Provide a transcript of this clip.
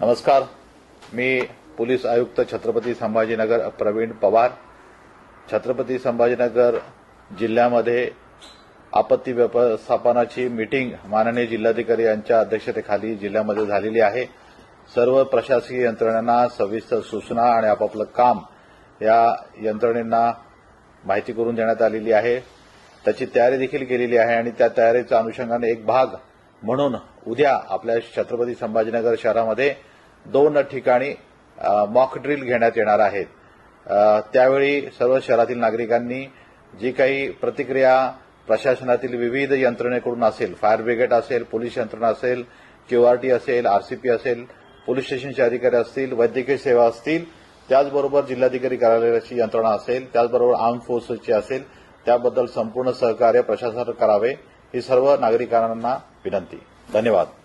नमस्कार. मी पोलीस आयुक्त छत्रपती संभाजीनगर प्रवीण पवार. छत्रपती संभाजीनगर जिल्ह्यामध्ये आपत्ती व्यवस्थापनाची मीटिंग माननीय जिल्हाधिकारी यांच्या अध्यक्षतेखाली जिल्ह्यामध्ये झालेली आहे. सर्व प्रशासकीय यंत्रणांना सविस्तर सूचना आणि आपापलं काम या यंत्रणेंना माहिती करून देण्यात आलेली आहे. त्याची तयारी देखील केलेली आहे आणि त्या तयारीच्या अनुषंगाने एक भाग म्हणून उद्या आपल्या छत्रपती संभाजीनगर शहरामध्ये दोन ठिकाणी मॉक ड्रिल घेण्यात येणार आहेत. त्यावेळी सर्व शहरातील नागरिकांनी जी काही प्रतिक्रिया प्रशासनातील विविध यंत्रणेकडून असेल फायर ब्रिगेड असेल पोलीस यंत्रणा असेल क्यूआरटी असेल आरसीपी असेल पोलीस स्टेशनचे अधिकारी असतील वैद्यकीय सेवा असतील त्याचबरोबर जिल्हाधिकारी कार्यालयाची यंत्रणा असेल त्याचबरोबर आर्म फोर्सेसची असेल त्याबद्दल संपूर्ण सहकार्य प्रशासन करावे ही सर्व नागरिकांना विनंती. धन्यवाद.